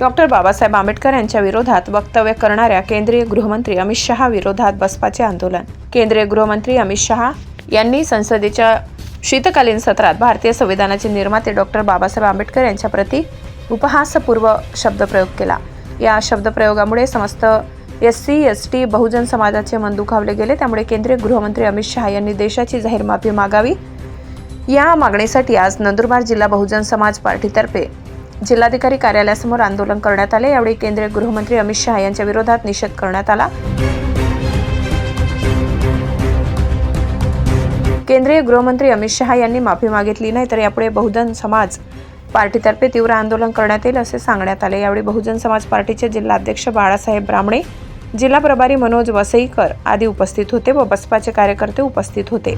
Doctor Babasaheb Ambedkar यांच्या विरोधात वक्तव्य करणाऱ्या केंद्रीय गृहमंत्री अमित शहा विरोधात बसपाचे आंदोलन. केंद्रीय गृहमंत्री अमित शहा यांनी संसदेच्या शीतकालीन सत्रात भारतीय संविधानाचे निर्माते डॉक्टर बाबासाहेब आंबेडकर यांच्या प्रती उपहासपूर्व शब्दप्रयोग केला. या शब्दप्रयोगामुळे समस्त एस सी एस टी बहुजन समाजाचे मन दुखावले गेले. त्यामुळे केंद्रीय गृहमंत्री अमित शहा यांनी देशाची जाहीर माफी मागावी. या मागणीसाठी आज नंदुरबार जिल्हा बहुजन समाज पार्टीतर्फे जिल्हाधिकारी कार्यालयासमोर आंदोलन करण्यात आले. यावेळी केंद्रीय गृहमंत्री अमित शहा यांच्या विरोधात निषेध करण्यात आला. केंद्रीय गृहमंत्री अमित शहा यांनी माफी मागितली नाही तर यापुढे बहुजन समाज पार्टीतर्फे तीव्र आंदोलन करण्यात येईल असे सांगण्यात आले. यावेळी बहुजन समाज पार्टीचे जिल्हाध्यक्ष बाळासाहेब ब्राह्मणे जिल्हा प्रभारी मनोज वसईकर आदी उपस्थित होते व बसपाचे कार्यकर्ते उपस्थित होते.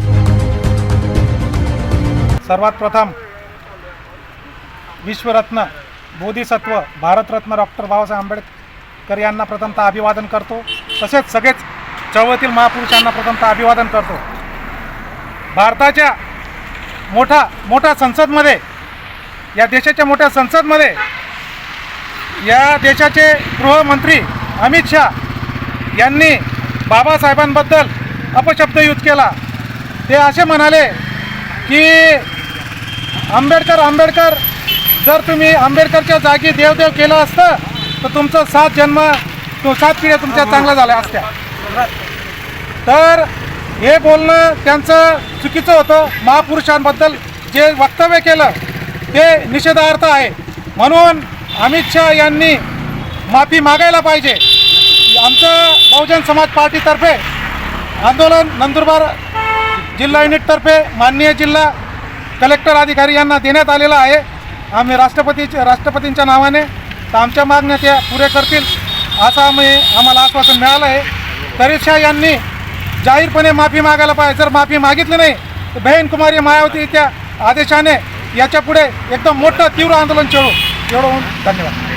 सर्वात प्रथम विश्वरत्न बोधिसत्व भारतरत्न डॉक्टर बाबासाहेब आंबेडकर यांना प्रथमतः अभिवादन करतो. तसेच सगळेच चळवळीतील महापुरुषांना प्रथमतः अभिवादन करतो. भारताच्या मोठा मोठ्या संसदमध्ये या देशाच्या मोठ्या संसदमध्ये या देशाचे गृहमंत्री अमित शाह यांनी बाबासाहेबांबद्दल अपशब्द यूज केला. ते असे म्हणाले की आंबेडकर आंबेडकर जर तुम्ही आंबेडकरच्या जागी देवदेव केलं असतं तर तुमचं सात जन्म तो सात पिढ्या तुमच्या चांगल्या झाल्या असत्या. तर हे बोलणं त्यांचं चुकीचं होतं. महापुरुषांबद्दल जे वक्तव्य केलं ते निषेधार्थ आहे. म्हणून अमित शहा यांनी माफी मागायला पाहिजे. आमचं बहुजन समाज पार्टीतर्फे आंदोलन नंदुरबार जिल्हा युनिटतर्फे माननीय जिल्हा कलेक्टर अधिकारी यांना देण्यात आलेला आहे. आम्ही राष्ट्रपतीच्या राष्ट्रपतींच्या नावाने तर आमच्या मागण्या त्या पुरे करतील असं आम्ही आम्हाला आश्वासन मिळालं आहे तरी शाह यांनी जाहीरपणे माफी मागायला पाहिजे. जर माफी मागितली नाही तर बहीण कुमारी मायावती त्या आदेशाने याच्यापुढे एकदम मोठं तीव्र आंदोलन छेडू एवढं धन्यवाद.